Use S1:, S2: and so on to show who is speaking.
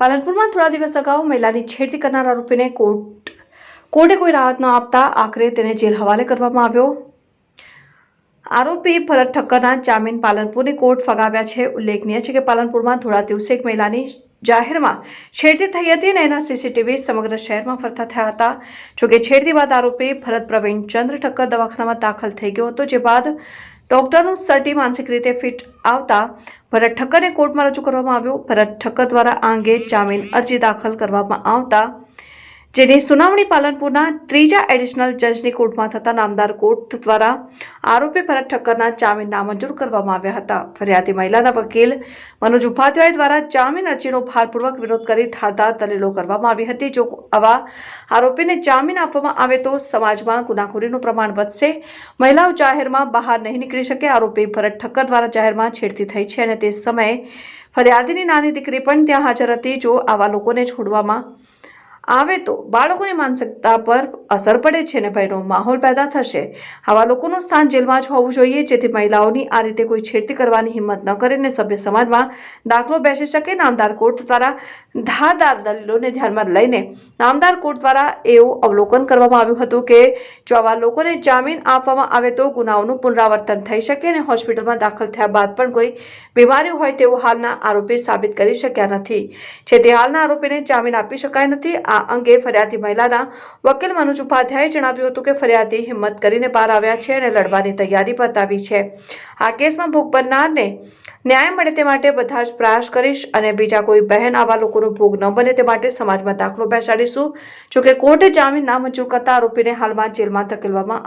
S1: પાલનપુરમાં થોડા દિવસ અગાઉ મહિલાની છેડતી કરનાર આરોપીને કોર્ટ, કોર્ટે કોઈ રાહત ન આપતા આખરે તેને જેલ હવાલે કરવામાં આવ્યો. આરોપી ભરત ઠક્કરના જામીન પાલનપુરની કોર્ટ ફગાવ્યા છે. ઉલ્લેખનીય છે કે પાલનપુરમાં થોડા દિવસે એક મહિલાની જાહેરમાં છેડતી થઈ હતી અને એના સીસીટીવી સમગ્ર શહેરમાં ફરતા થયા હતા. જોકે છેડતી બાદ આરોપી ભરત પ્રવીણ ચંદ્ર ઠક્કર દવાખાનામાં દાખલ થઈ ગયો હતો, જે બાદ ડોક્ટરનું સર્ટી માનસિક રીતે ફિટ આવતા ભરત ઠક્કરને કોર્ટમાં રજૂ કરવામાં આવ્યો. ભરત ઠક્કર દ્વારા આ અંગે જામીન અરજી દાખલ કરવામાં આવતા જેની સુનાવણી પાલનપુરના ત્રીજા એડિશનલ જજની કોર્ટમાં થતા નામદાર કોર્ટ દ્વારા આરોપી ભરત ઠક્કરના જામીન નામંજૂર કરવામાં આવ્યા હતા. ફરિયાદી મહિલાના વકીલ મનોજ ઉપાધ્યાય દ્વારા જામીન અરજીનો ભારપૂર્વક વિરોધ કરી ધારદાર દલીલો કરવામાં આવી હતી. જો આવા આરોપીને જામીન આપવામાં આવે તો સમાજમાં ગુનાખોરીનું પ્રમાણ વધશે. મહિલાઓ જાહેરમાં બહાર નહીં નીકળી શકે. આરોપી ભરત ઠક્કર દ્વારા જાહેરમાં છેડતી થઈ છે અને તે સમયે ફરિયાદીની નાની દીકરી પણ ત્યાં હાજર હતી. જો આવા લોકોને છોડવામાં આવે તો બાળકોની માનસિકતા પર અસર પડે છે અને ભયનો માહોલ પેદા થશે. આવા લોકોનું સ્થાન જેલમાં જ હોવું જોઈએ, જેથી મહિલાઓની આ રીતે કોઈ છેડતી કરવાની હિંમત ન કરે અને સભ્ય સમાજમાં દાખલો બેસી શકે. નામદાર કોર્ટ દ્વારા ધારદાર દલીલોને ધ્યાનમાં લઈને નામદાર કોર્ટ દ્વારા એવું અવલોકન કરવામાં આવ્યું હતું કે, જો આવા લોકોને જામીન આપવામાં આવે તો ગુનાઓનું પુનરાવર્તન થઈ શકે અને હોસ્પિટલમાં દાખલ થયા બાદ પણ કોઈ બીમારી હોય તેવું હાલના આરોપી સાબિત કરી શક્યા નથી. તે હાલના આરોપીને જામીન આપી શકાય નથી આ અંગે ફરિયાદી મહિલાના વકીલ મનોજ ઉપાધ્યાયે જણાવ્યું હતું કે ફરિયાદી હિંમત કરીને બહાર આવ્યા છે અને લડવાની તૈયારી બતાવી છે. આ કેસમાં ભોગ બનનારને ન્યાય મળે તે માટે બધા જ પ્રયાસ કરીશ અને બીજા કોઈ બહેન આવા લોકોનો ભોગ ન બને તે માટે સમાજમાં દાખલો બેસાડીશું. જોકે કોર્ટે જામીન નામંજૂર કરતા આરોપીને હાલમાં જેલમાં ધકેલવામાં